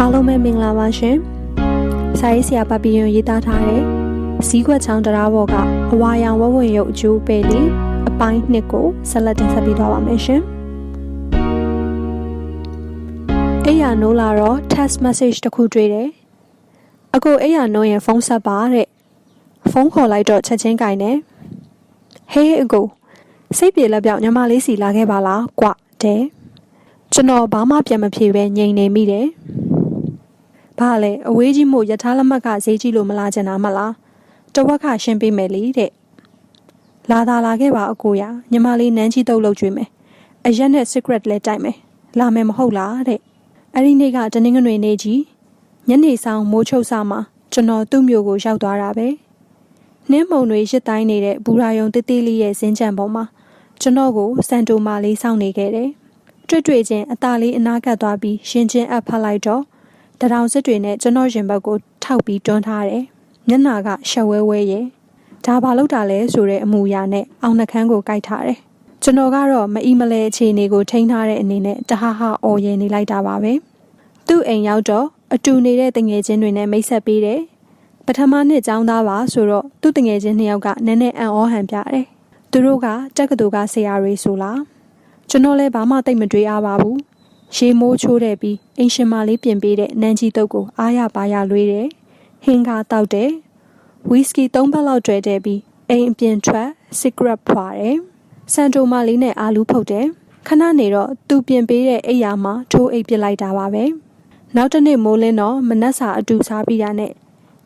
အားလုံးပဲမင်္ဂလာပါရှင်။စာရေးဆရာပပီယွန်ရေးသားထားတဲ့ဇီးခွက်ချောင်းတရားဘော်ကအဝါရောင်ဝဝဝင်ရုပ်အကျိုးပဲလီအပိုင်းနှစ်ကိုဆက်လက်တင်ဆက်ပေးသွားပါမယ်ရှင်။အဲ့ရနိုးလာတော့ text message တစ်ခုတွေ့တယ်။အကိုအဲ့ရနိုးရင်ဖုန်းဆက်ပါတဲ့။ဖုန်းခေါ်လိုက်တော့ချက်ချင်းကင်တယ်။ဟေးအကိုစိတ်ပြေလက်ပြောက်ညီမလေးစီလာခဲ့ပါလားကွတဲ့။ကျွန်တော်ဘာမှပြန်မဖြေပဲငြိမ်နေမိတယ်။ ဘာလဲအဝေးကြီးမို့ယထာလက်မှတ်ကဈေးကြီးလို့မလာချင်တာမလား။တဝက်ခရှင်းပေးမယ်လေတဲ့။လာသာလာခဲ့ပါအကိုရညီမလေးနန်းကြီးတုပ်လုပ်ကျွေးမယ်။အရက်နဲ့ secret လဲတိုက်မယ်။လာမယ်မဟုတ်လားတဲ့။အဲ့ဒီနေ့ကတနင်္ဂနွေနေ့ကြီးညနေဆောင်မိုးချုပ်စာမှာကျွန်တော်သူ့မျိုးကိုရောက်သွားတာပဲ။နှင်းမုံတွေရစ်တိုင်းနေတဲ့ဘူရာယုံတေးသေးလေးရဲ့ဇင်းကြံပေါ်မှာကျွန်တော်ကိုစန်တိုမာလေးစောင့်နေခဲ့တယ်။တွေ့တွေ့ချင်းအသားလေးအနာကပ်သွားပြီးရှင်ချင်းအပ်ဖတ်လိုက်တော့ တရောင်စစ်တွေနဲ့ကျွန်တော်ရင်ဘတ်ကိုထောက်ပြီးတွန်းထားတယ်။မျက်နာကရှက်ဝဲဝဲရဲ့ဒါဘာလို့တာလဲဆိုတဲ့အမူအရာနဲ့အောင်နှခမ်းကိုကြိုက်ထားတယ်။ကျွန်တော်ကတော့မအီမလဲအခြေအနေကိုထိန်းထားတဲ့အနေနဲ့တဟဟအော်ရဲနေလိုက်တာပါပဲ။သူ့အိမ်ရောက်တော့အတူနေတဲ့တငယ်ချင်းတွေနဲ့မိတ်ဆက်ပေးတယ်။ပထမနှစ်ကျောင်းသားပါဆိုတော့သူ့တငယ်ချင်းနှစ်ယောက်ကနည်းနည်းအံ့ဩဟန်ပြတယ်။သူတို့ကတက်ကတူကဆရာတွေဆိုလား။ကျွန်တော်လည်းဘာမှတိတ်မတွေးအားပါဘူး။ ရေမိုးချိုးတဲ့ပြီးအင်ရှင်မလေးပြင်ပေးတဲ့နန်းကြီးတုပ်ကိုအားရပါရလွေးတယ်။ဟင်းကားတောက်တယ်။ဝီစကီ၃ဘက်လောက်ကျွဲတဲ့ပြီးအိမ်အပြင်ထွက်စီဂရက်ဖွာတယ်။ဆန်တိုမာလေးနဲ့အာလူးဖုတ်တယ်။ခဏနေတော့သူပြင်ပေးတဲ့အိယာမှာထိုးအိပ်ပစ်လိုက်တာပါပဲ။နောက်တစ်နေ့မိုးလင်းတော့မနက်စာအတူစားပြီးတာနဲ့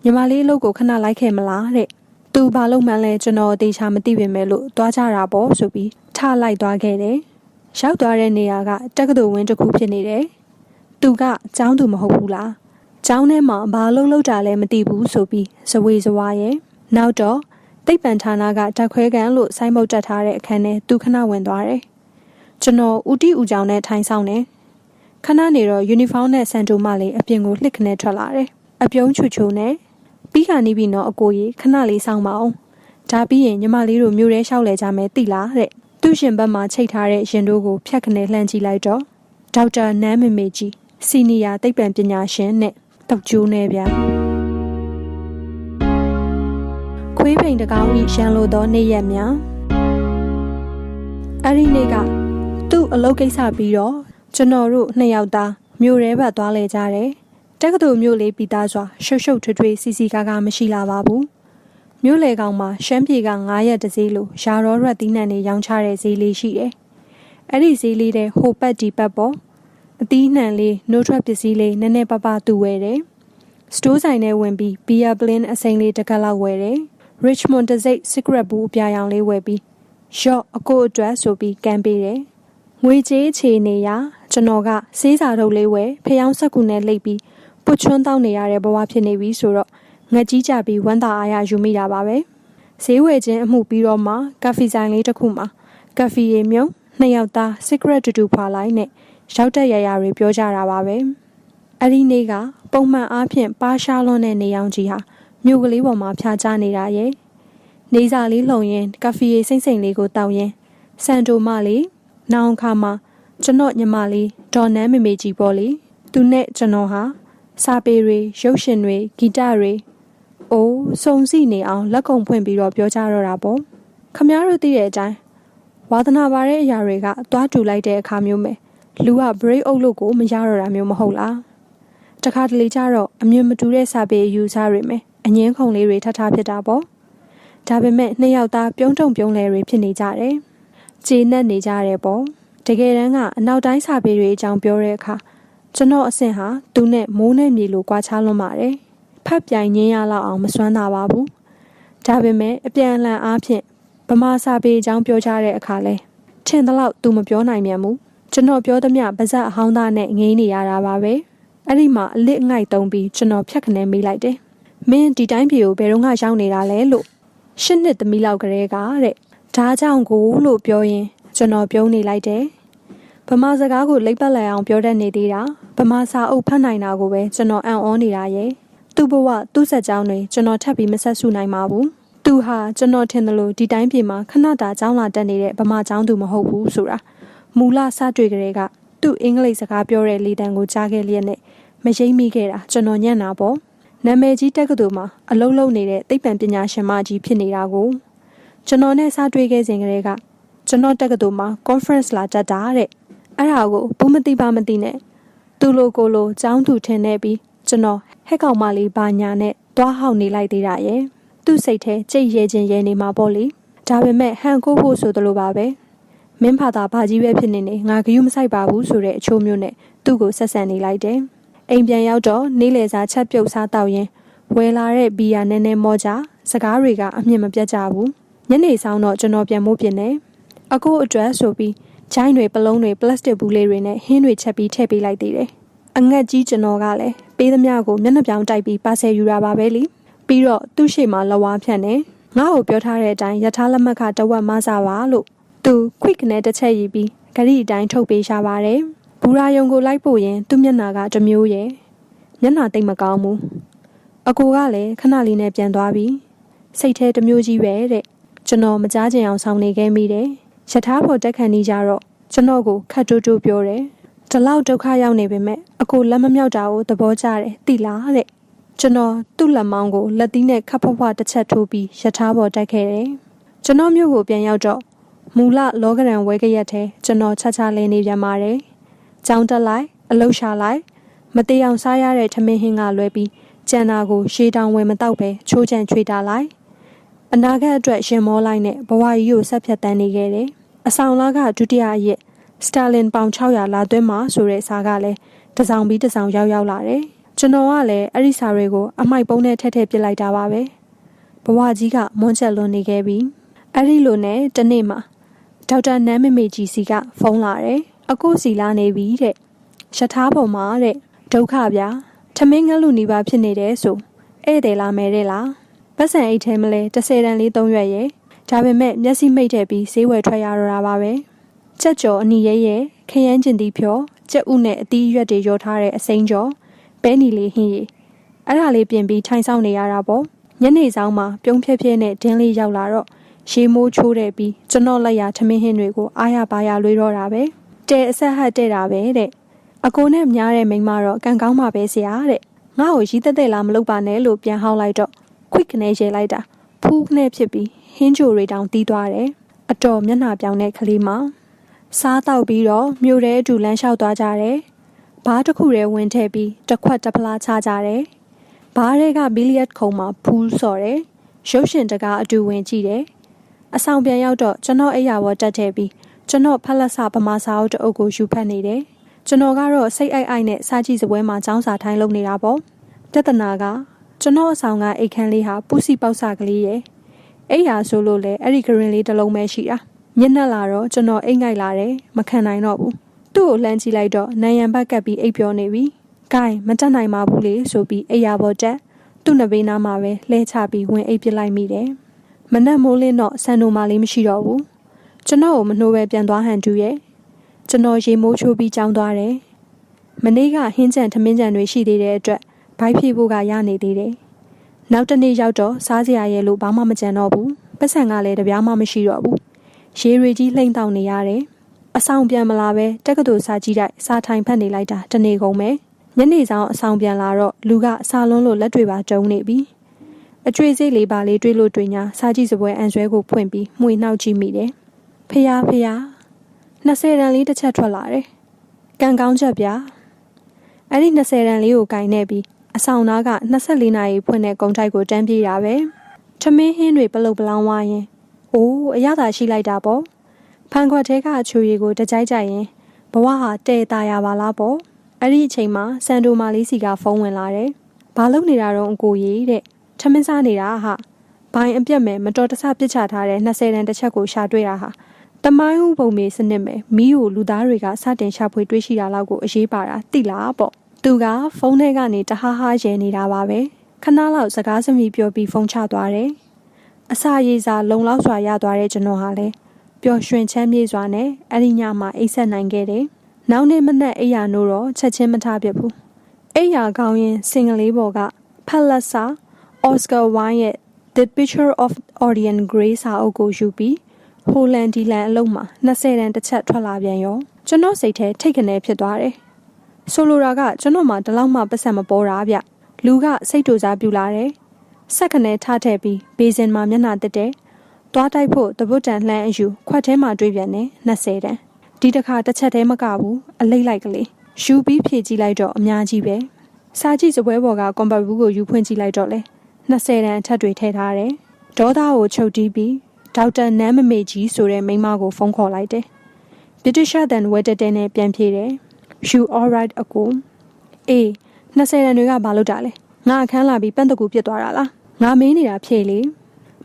ညီမလေးအလုပ်ကိုခဏလိုက်ခဲ့မလားတဲ့။သူဘာလို့မှန်းလဲကျွန်တော်တေချာမသိပင်မဲ့လို့သွားကြတာပေါ့ဆိုပြီးထလိုက်သွားခဲ့တယ်။ ရောက်သွားတဲ့နေရာကတက္ကသိုလ်ဝင်းတစ်ခုဖြစ်နေတယ်။သူကကျောင်းသူမဟုတ်ဘူးလား။ကျောင်းထဲမှာဘာလို့လောက်တာလဲမသိဘူးဆိုပြီးဇဝေဇဝါရဲ့နောက်တော့တိတ်ပန်ဌာနကတက်ခွဲကန်လို့စိုင်းမုတ်တက်ထားတဲ့အခန်းထဲသူခဏဝင်သွားတယ်။ကျွန်တော်ဦးတီဦးကြောင်နဲ့ထိုင်ဆောင်နေခဏနေတော့ယူနီဖောင်းနဲ့ဆန်တိုမလေးအပြင်ကိုလှစ်ခနဲ့ထွက်လာတယ်။အပြုံးချူချူနဲ့ပြီးခါနီးပြီးတော့အကိုကြီးခဏလေးစောင့်ပါအောင်။ဒါပြီးရင်ညီမလေးတို့မြို့ထဲလျှောက်လဲကြမယ်သိလားတဲ့။ သူ့ရှင်ဘက်မှာချိတ်ထားတဲ့ရင်တို့ကိုဖြတ်ခနဲ့လှမ်းကြည့်လိုက်တော့ဒေါက်တာနန်းမေမေကြီးစီနီယာသိပ္ပံပညာရှင်နဲ့တောက်ကျိုးနေဗျာခွေးဖိန်တကောင်းဤရန်လိုသောနေ့ရက်များအဲ့ဒီနေ့ကသူ့အလုပ်ကိစ္စပြီးတော့ကျွန်တော်တို့နှစ်ယောက်သားမြို့ရဲဘက်သွားလဲကြတယ်တက္ကသိုလ်မြို့လေးပြီးသားစွာရှုပ်ရှုပ်ထွေးထွေးစီစီကားကားမရှိလာပါဘူး မြို့လေကောင်မှာရှမ်းပြည်က9ရက်တစည်းလိုရာရောရက်သီးနှံတွေရောင်းချတဲ့ဈေးလေးရှိတယ်အဲ့ဒီဈေးလေးတဲ့ဟိုပတ်ဒီပတ်ပေါ်အသီးနှံလေးနှုတ်ထွက်ပစ္စည်းလေးနည်းနည်းပါးပါးသူဝယ်တယ်စတိုးဆိုင်ထဲဝင်ပြီးဘီယာပလင်းအစိမ်းလေးတစ်ကပ်လောက်ဝယ်တယ် Richmond တစိတ် secret ဘူးအပြာရောင်လေးဝယ်ပြီးရော့အကိုအတွက်ဆိုပြီးကမ်းပေးတယ်ငွေကြေးချေနေရကျွန်တော်ကစေးစာထုတ်လေးဝယ်ဖျောင်းဆက်ကူနဲ့လိပ်ပြီးပုတ်ချွန်းတောင်းနေရတဲ့ဘဝဖြစ်နေပြီဆိုတော့ ငက်ကြီးကြပြီးဝမ်းသာအားရယူမိတာပါပဲဈေးဝယ်ခြင်းအမှုပြီးတော့မှကဖီဆိုင်လေးတစ်ခုမှာကဖီရေမြုံနှစ်ယောက်သား secret တူတူဖွာလိုက်နဲ့ရောက်တဲ့ရရတွေပြောကြတာပါပဲအဲ့ဒီနေ့ကပုံမှန်အားဖြင့်ပါရှားလွန်းတဲ့နေအောင်ကြီးဟာမြို့ကလေးပေါ်မှာဖျားချနေတာရဲ့နေစာလေးလှုံရင်ကဖီရေစိမ့်စိမ့်လေးကိုတောက်ရင်စန်တိုမလေးနောင်ခါမှာကျွန်တော်ညီမလေးဒေါ်နန်းမေမေကြီးပေါ့လေသူနဲ့ကျွန်တော်ဟာစာပေတွေရုပ်ရှင်တွေဂီတတွေ အိုးစုံစီနေအောင်လက်ကုံဖွင့်ပြီးတော့ပြောကြတော့တာပေါ့ခမားတို့သိတဲ့အတိုင်းဝါသနာပါတဲ့အရာတွေကသွားတူလိုက်တဲ့အခါမျိုးပဲလူက break အုပ်လို့ကိုမရတော့တာမျိုးမဟုတ်လားတခါတလေကျတော့အမြင်မတူတဲ့စာပေယူစားတွေမယ်အငင်းခုန်လေးတွေထထဖြစ်တာပေါ့ဒါပေမဲ့နှစ်ယောက်သားပြုံးတုံပြုံးလဲတွေဖြစ်နေကြတယ်ကျေနပ်နေကြတယ်ပေါ့တကယ်တမ်းကအနောက်တိုင်းစာပေတွေအကြောင်းပြောတဲ့အခါကျွန်တော်အဆင့်ဟာသူနဲ့မိုးနဲ့မြေလိုကွာခြားလွန်းပါတယ် ဖတ်ပြိုင်ငင်းရလောက်အောင်မစွမ်းတာပါဘူးဒါပေမဲ့အပြန်အလှန်အားဖြင့်ဗမာစာပေအကြောင်းပြောကြတဲ့အခါလဲထင်သလောက်သူမပြောနိုင်မြန်ဘူးကျွန်တော်ပြောသမျှပါဇက်အဟောင်းသားနဲ့ငေးနေရတာပါပဲအဲ့ဒီမှာအလစ်အငိုက်တုံးပြီးကျွန်တော်ဖြတ်ခနဲမေးလိုက်တယ်မင်းဒီတိုင်းပြေကိုဘယ်တော့မှရောက်နေတာလဲလို့ရှစ်နှစ်သမီးလောက်ကလေးကတဲ့ဒါကြောင့်ကိုလို့ပြောရင် ကျွန်တော်ပြုံးနေလိုက်တယ်ဗမာစကားကိုလိပ်ပတ်လိုက်အောင်ပြောတတ်နေသေးတာဗမာစာအုပ်ဖတ်နိုင်တာကိုပဲကျွန်တော်အံ့ဩနေတာရဲ့ သူ့ဘဝသူ့ဆက်ကြောင်းတွေကျွန်တော်ထပ်ပြီးမဆက်စုနိုင်ပါဘူးသူဟာကျွန်တော်ထင်တယ်လို့ဒီတိုင်းပြည်မှာခဏတာကျောင်းလာတက်နေတဲ့ဗမာကျောင်းသူမဟုတ်ဘူးဆိုတာမူလစတွေ့ကြတဲ့ကသူ့အင်္ဂလိပ်စကားပြောတဲ့လေတံကိုကြားခဲ့လျက်နဲ့မရိပ်မိခဲ့တာကျွန်တော်ညံ့တာပေါ့နာမည်ကြီးတက္ကသိုလ်မှာအလုံးလုံးနေတဲ့သိပ္ပံပညာရှင်မကြီးဖြစ်နေတာကိုကျွန်တော်နဲ့စတွေ့ခဲ့စဉ်ကလေးကကျွန်တော်တက္ကသိုလ်မှာ conference လာတက်တာတဲ့အဲ့ဒါကိုဘူးမသိပါမသိနဲ့သူလိုကိုလိုចောင်းသူထင်နေပြီး ကျွန်တော်ဟက်ကောင်မလေးဘာညာနဲ့သွားဟောက်နေလိုက်သေးတာရဲ့သူ့စိတ်ထဲကြိတ်ရဲခြင်းရဲနေမှာပေါ့လေဒါပေမဲ့ဟန်ကိုဖို့ဆိုသလိုပါပဲမင်းဖာသာဘာကြီးပဲဖြစ်နေနေငါဂယုမဆိုင်ပါဘူးဆိုတဲ့အချိုးမျိုးနဲ့သူ့ကိုဆက်ဆံနေလိုက်တယ်အိမ်ပြန်ရောက်တော့နေ့လယ်စာချက်ပြုတ်စားတော့ရင်ဝယ်လာတဲ့ဘီယာနည်းနည်းမောကြစကားတွေကအမြင့်မပြတ်ကြဘူးညနေဆောင်တော့ကျွန်တော်ပြန်မို့ပြင်နေအကိုအတွက်ဆိုပြီးဂျိုင်းတွေပလုံးတွေပလတ်စတစ်ဘူးလေးတွေနဲ့ဟင်းတွေချက်ပြီးထည့်ပေးလိုက်သေးတယ် အငတ်ကြီးကျွန်တော်ကလည်းပေးသမျှကိုမျက်နှာပြောင်တိုက်ပြီးပါဆယ်ယူတာပါပဲလीပြီးတော့သူ့ရှိမှလဝါဖြန့်နေငါ့ကိုပြောထားတဲ့အတိုင်းယထာလက်မှတ်ခတဝက်မစားပါလို့သူ quick နဲ့တစ်ချက်ရည်ပြီးဂရီအတိုင်းထုတ်ပေးရှာပါတယ်ဘူရာယုံကိုလိုက်ပို့ရင် သူ့မျက်နှာကတမျိုးရဲ့မျက်နှာတိတ်မကောင်းဘူးအကိုကလည်းခဏလေးနဲ့ပြန်သွားပြီးစိတ်ထဲတမျိုးကြီးပဲတဲ့ကျွန်တော်မကြားချင်အောင်ဆောင်နေခဲ့မိတယ်ယထာဖို့တက်ခံနေကြတော့ကျွန်တော်ကိုခတ်တူးတူးပြောတယ် ဒီလောက်ဒုက္ခရောက်နေပေမဲ့အကိုလက်မမြောက်တာကိုသဘောကျတယ်သိလားတဲ့ကျွန်တော်သူ့လက်မောင်းကိုလက်သီးနဲ့ခပ်ဖွားဖွားတစ်ချက်ထိုးပြီးရထားပေါ်တက်ခဲ့တယ်ကျွန်တော်မြို့ကိုပြန်ရောက်တော့မူလလောကရန်ဝဲကရက်ထဲကျွန်တော်ချာချာလေးနေပြန်ပါတယ်ကြောင်းတက်လိုက်အလုရှာလိုက်မတေအောင်စားရတဲ့ထမင်းဟင်းကလွဲပြီးကြံနာကိုရှေးတောင်ဝယ်မတော့ပဲချိုးချံချွေတာလိုက်အနာဂတ်အတွက်ရှင်မောလိုက်နဲ့ဘဝကြီးကိုဆက်ဖြတ်တန်းနေခဲ့တယ်အဆောင်လာကဒုတိယရက် စတာလင်ပေါင်600လာသွင်းမှာဆိုတဲ့စာကလည်းတစောင်ပြီးတစောင်ရောက်ရောက်လာတယ်ကျွန်တော်ကလည်းအဲ့ဒီစာတွေကိုအမိုက်ပုံးနဲ့ထည့်ထည့်ပစ်လိုက်တာပါပဲဘဝကြီးကမွန်းချက်လွန်နေခဲ့ပြီအဲ့ဒီလိုနဲ့တနေ့မှာဒေါက်တာနန်းမမေကြီးစီကဖုန်းလာတယ်အကိုစီလာနေပြီတဲ့ရထားပေါ်မှာတဲ့ဒုက္ခဗျာထမင်းငတ်လူနေပါဖြစ်နေတယ်ဆိုဧည့်သည်လာမယ်တဲ့လားပတ်စံအိတ်ထဲမလဲ30တန်လေး3ရွက်ရဲ့ဒါပေမဲ့မျက်စိမိတ်ထည့်ပြီးဈေးဝယ်ထွက်ရတော့တာပါပဲ ကြက်ကြော်အနီရဲရဲခရမ်းကျင်တီဖြောကြက်ဥနဲ့အသီးရွက်တွေရောထားတဲ့အစိမ်းကြော်ပဲနီလေးဟင်းရီအဲ့ဒါလေးပြင်ပြီးထိုင်ဆောင်နေရတာပေါ့ညနေဆောင်မှာပြုံးဖြဲဖြဲနဲ့ဒင်းလေးရောက်လာတော့ရေမိုးချိုးတဲ့ပြီးကျွန်တော်လက်ရထမင်းဟင်းတွေကိုအားရပါရလွေးတော့တာပဲတဲအဆက်ဟတ်တဲ့တာပဲတဲ့အကိုနဲ့များတဲ့မိန်းမတော့ကံကောင်းပါပဲဆရာတဲ့ငါ့ကိုရီးသက်သက်လားမလုပ်ပါနဲ့လို့ပြန်ဟောင်းလိုက်တော့ quick နဲ့ရေးလိုက်တာဖူးနဲ့ဖြစ်ပြီးဟင်းချိုတွေတောင်တီးသွားတယ်အတော်မျက်နှာပြောင်တဲ့ကလေးမ စားတော့ပြီးတော့မြို့ထဲအတူလမ်းလျှောက်သွားကြတယ်ဘားတစ်ခုတည်းဝင်ထည့်ပြီးတစ်ခွက်တစ်ဖလားချကြတယ်ဘားတွေကဘီလီယက်ခုံမှာဖူးစော်တယ်ရုပ်ရှင်တကားအတူဝင်ကြည့်တယ်အဆောင်ပြန်ရောက်တော့ကျွန်တော်အိယာဘောတက်ထည့်ပြီးကျွန်တော်ဖက်လက်စာပမာစာအုပ်တအုပ်ကိုယူဖတ်နေတယ်ကျွန်တော်ကတော့စိတ်အိုက်အိုက်နဲ့စားကြည့်စပွဲမှာចောင်းစာထိုင်းလုပ်နေတာပေါ့ပြဿနာကကျွန်တော်အဆောင်ကအိတ်ခမ်းလေးဟာပူစီပေါက်စာကလေးရဲ့အဲ့ဟာဆိုလို့လေအဲ့ဒီဂရင်လေးတစ်လုံးပဲရှိတာ ညက်နှက်လာတော့ကျွန်တော်အိတ်ငိုက်လာတယ်မခံနိုင်တော့ဘူးသူ့ကိုလှမ်းကြည့်လိုက်တော့နံရံဘက်ကပ်ပြီးအိပ်ပြောနေပြီ။ဂိုင်းမတက်နိုင်ပါဘူးလေဆိုပြီးအိယာပေါ်တက်သူ့နဘေးနားမှာပဲလှဲချပြီးဝင်အိပ်ပစ်လိုက်မိတယ်။မနက်မိုးလင်းတော့ဆန်နိုမာလေးမရှိတော့ဘူး။ကျွန်တော်ကိုမနှိုးပဲပြန်သွားဟန်တူရဲ့။ကျွန်တော်ရေမိုးချိုးပြီးကြောင်းသွားတယ်။မနေ့ကဟင်းကြံထမင်းကြံတွေရှိသေးတဲ့အတွက်ဘိုက်ဖြည့်ဖို့ကရနေသေးတယ်။နောက်တနေ့ရောက်တော့စားစရာရဲ့လို့ဘာမှမကြံတော့ဘူး။ပတ်စံကလည်းတပြားမှမရှိတော့ဘူး။ ရေတွေကြီးလှိမ့်တောင်နေရတယ်။အဆောင်ပြန်မလာပဲတက္ကသိုလ်စာကြည့်တိုက်စာထိုင်ဖတ်နေလိုက်တာတနေကုန်ပဲညနေဆောင်အဆောင်ပြန်လာတော့လူကအစာလုံးလို့လက်တွေပါတုံးနေပြီအကျွေးစိတ်လေးပါလေးတွေးလို့တွေညာစာကြည့်စပွဲအန်ဆွဲကိုဖွင့်ပြီးမှွေနှောက်ကြည့်မိတယ်ဖះဖះ20တန်လေးတစ်ချက်ထွက်လာတယ်ကံကောင်းချက်ဗျာအဲ့ဒီ20တန်လေးကိုကင်နေပြီးအဆောင်သားက24နာရီဖွင့်တဲ့ကုံတိုက်ကိုတန်းပြေးတာပဲထမင်းဟင်းတွေပလုတ်ပလောင်းဝါရင် အိုးအရသာရှိလိုက်တာပေါ့ဖန်ခွက်ထဲကအချူရီကိုတကြိုက်ကြိုက်ရင်ဘဝဟာတဲတာရပါလားပေါ့အဲ့ဒီအချိန်မှာစန်ဒိုမာလေးစီကဖုန်းဝင်လာတယ်ဘာလုပ်နေတာတော့အကိုကြီးတဲ့ထမင်းစားနေတာဟာဘိုင်အပြက်မဲ့မတော်တဆပစ်ချထားတဲ့20တန်တစ်ချက်ကိုရှာတွေ့တာဟာတမိုင်းဥပုံမေစနစ်မဲ့မိကိုလူသားတွေကစတင်ရှာဖွေတွေ့ရှိတာလောက်ကိုအရေးပါတာသိလားပေါ့သူကဖုန်းထဲကနေတဟားဟားရဲနေတာပါပဲခဏလောက်စကားစမြည်ပြောပြီးဖုန်းချသွားတယ် အစာရေးစာလုံလောက်စွာရသွားတဲ့ကျွန်တော်ဟာလည်းပျော်ရွှင်ချမ်းမြေ့စွာနဲ့အဲ့ဒီညမှာအိပ်ဆက်နိုင်ခဲ့တယ်။နောက်နေ့မနက်အိယာနိုးတော့ချက်ချင်းမထားပြဘူး။အိယာကောင်းရင်စင်ကလေးပေါ်ကဖက်လက်စာအော်စကာဝိုင်းရဲ့ The Picture of Orion Gray စာအုပ်ကိုယူပြီးဟိုလန်ဒီလန်အလုံးမှာ20တန်တစ်ချက်ထွက်လာပြန်ရောကျွန်တော်စိတ်ထဲထိတ်ခနဲဖြစ်သွားတယ်။ဆိုလိုတာကကျွန်တော်မှဒီလောက်မှပတ်စံမပေါ်တာဗျလူကစိတ်တူစားပြူလာတယ် ဆက်ခနဲထားထည့်ပြီးဘေးစင်မှာမျက်နှာတက်တယ်သွားတိုက်ဖို့တပုတ်တန်လှမ်းအယူခွက်ထဲမှာတွေးပြန်တယ်20တန်ဒီတစ်ခါတစ်ချက်တည်းမကဘူးအလိတ်လိုက်ကလေးယူပြီးဖြည့်ကြည့်လိုက်တော့အများကြီးပဲစာကြည့်စပွဲပေါ်ကကွန်ပတ်ဘူးကိုယူဖွင့်ကြည့်လိုက်တော့လေ20တန်အထက်တွေထည့်ထားတယ်ဒေါသကိုချုပ်တီးပြီးဒေါက်တာနမ်းမမေကြီးဆိုတဲ့မိန်းမကိုဖုန်းခေါ်လိုက်တယ်ဗြိတိရှတန်ဝက်တက်တဲ့နဲ့ပြန်ဖြေတယ် you all right အကူအေး20တန်တွေကဘာလုပ်တာလဲငါအခန်းလာပြီးပန့်တကူပြစ်သွားတာလား ငါမင်းနေတာဖြေလေ